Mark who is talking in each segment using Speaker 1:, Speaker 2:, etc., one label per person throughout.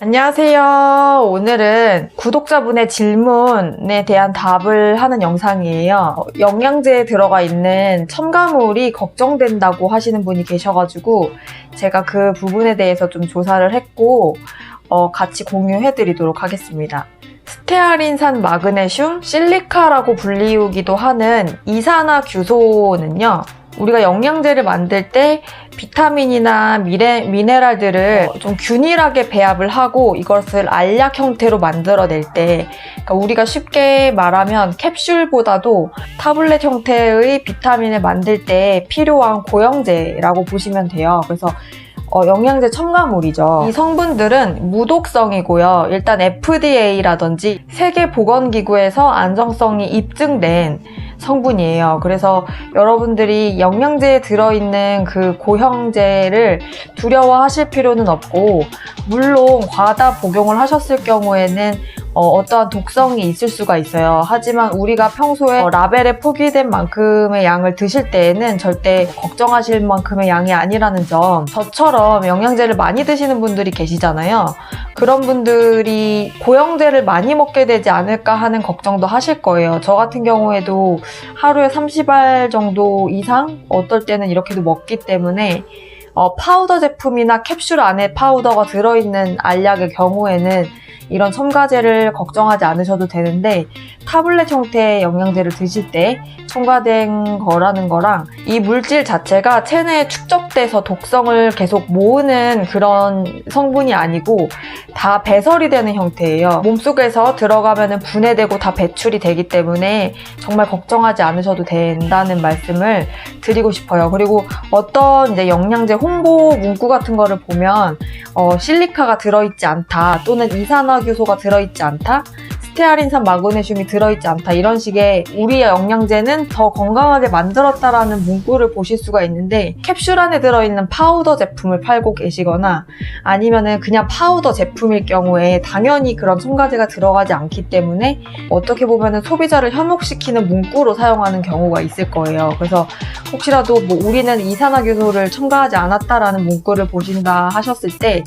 Speaker 1: 안녕하세요. 오늘은 구독자분의 질문에 대한 답을 하는 영상이에요. 어, 영양제에 들어가 있는 첨가물이 걱정된다고 하시는 분이 계셔가지고 제가 그 부분에 대해서 좀 조사를 했고 어, 같이 공유해 드리도록 하겠습니다. 스테아린산 마그네슘, 실리카라고 불리우기도 하는 이산화규소는요. 우리가 영양제를 만들 때 비타민이나 미레, 미네랄들을 좀 균일하게 배합을 하고 이것을 알약 형태로 만들어낼 때 그러니까 우리가 쉽게 말하면 캡슐보다도 타블렛 형태의 비타민을 만들 때 필요한 고영제라고 보시면 돼요. 그래서 어, 영양제 첨가물이죠. 이 성분들은 무독성이고요. 일단 FDA라든지 세계보건기구에서 안정성이 입증된 성분이에요. 그래서 여러분들이 영양제에 들어있는 그 고형제를 두려워하실 필요는 없고, 물론 과다 복용을 하셨을 경우에는 어, 떠한 독성이 있을 수가 있어요. 하지만 우리가 평소에 어, 라벨에 표기된 만큼의 양을 드실 때에는 절대 걱정하실 만큼의 양이 아니라는 점. 저처럼 영양제를 많이 드시는 분들이 계시잖아요. 그런 분들이 고형제를 많이 먹게 되지 않을까 하는 걱정도 하실 거예요. 저 같은 경우에도 하루에 30알 정도 이상 어떨 때는 이렇게도 먹기 때문에 어, 파우더 제품이나 캡슐 안에 파우더가 들어있는 알약의 경우에는 이런 첨가제를 걱정하지 않으셔도 되는데 타블렛 형태의 영양제를 드실 때 첨가된 거라는 거랑 이 물질 자체가 체내에 축적돼서 독성을 계속 모으는 그런 성분이 아니고 다 배설이 되는 형태예요. 몸속에서 들어가면 분해되고 다 배출이 되기 때문에 정말 걱정하지 않으셔도 된다는 말씀을 드리고 싶어요. 그리고 어떤 이제 영양제 홍보 문구 같은 거를 보면 어, 실리카가 들어있지 않다 또는 이산화규소가 들어있지 않다 스테아린산 마그네슘이 들어있지 않다 이런 식의 우리의 영양제는 더 건강하게 만들었다라는 문구를 보실 수가 있는데 캡슐 안에 들어있는 파우더 제품을 팔고 계시거나 아니면은 그냥 파우더 제품일 경우에 당연히 그런 첨가제가 들어가지 않기 때문에 어떻게 보면은 소비자를 현혹시키는 문구로 사용하는 경우가 있을 거예요. 그래서 혹시라도 뭐 우리는 이산화규소를 첨가하지 않았다라는 문구를 보신다 하셨을 때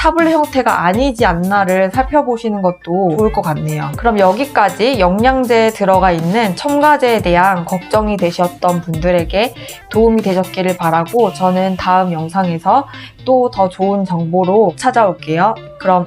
Speaker 1: 타블렛 형태가 아니지 않나를 살펴보시는 것도 좋을 것 같네요. 그럼 여기까지 영양제에 들어가 있는 첨가제에 대한 걱정이 되셨던 분들에게 도움이 되셨기를 바라고 저는 다음 영상에서 또 더 좋은 정보로 찾아올게요. 그럼